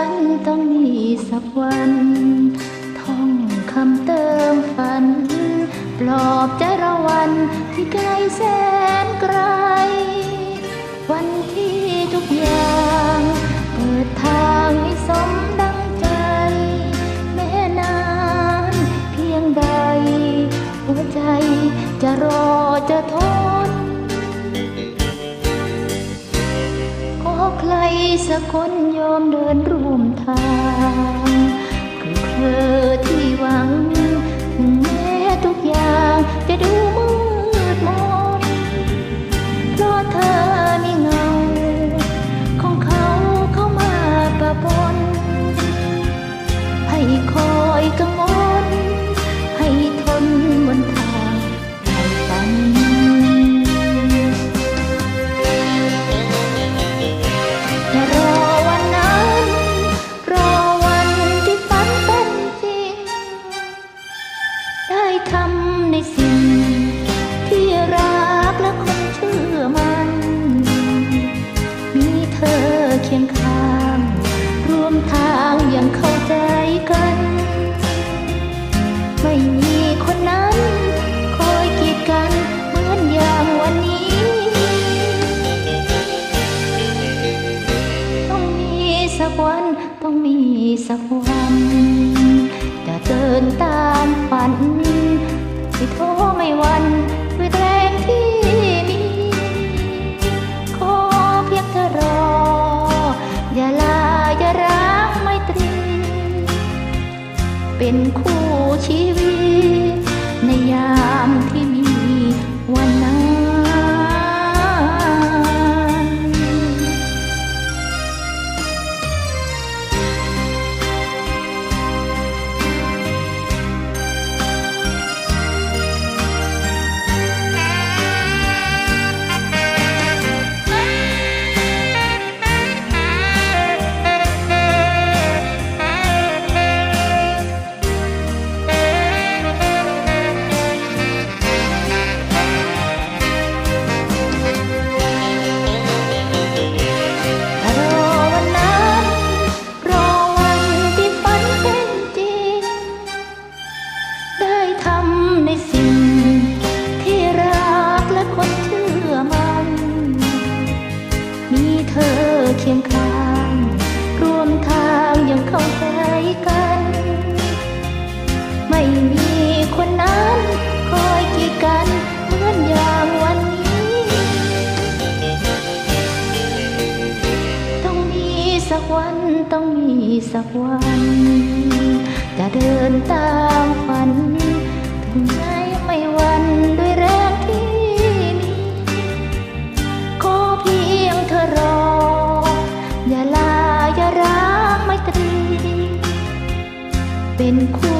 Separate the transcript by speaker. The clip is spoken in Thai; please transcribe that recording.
Speaker 1: ฉันต้องมีสักวัน ท่องคำเติมฝัน ปลอบใจราวันที่ไกลแสนไกล วันที่ทุกอย่าง เปิดทางให้สมดังใจ แม้นานเพียงใด หัวใจจะรอจะทน สักคนยอมเดินร่วมทางคือเธอที่หวัง สักวัน ต้องมีสักวันจะเดินตามฝันที่ท้อไม่หวันด้วยแรงที่มีขอเพียงเธอรอ อย่าลาอย่าร้างไม่ตรี เป็นคู่ชีวิตในยาม สักวัน จะเดินตามฝัน ถึงใจไม่วันด้วยแรงที่มีขอเพียงเธอรอ อย่าลาอย่าร้างไม่ตรี เป็นคู่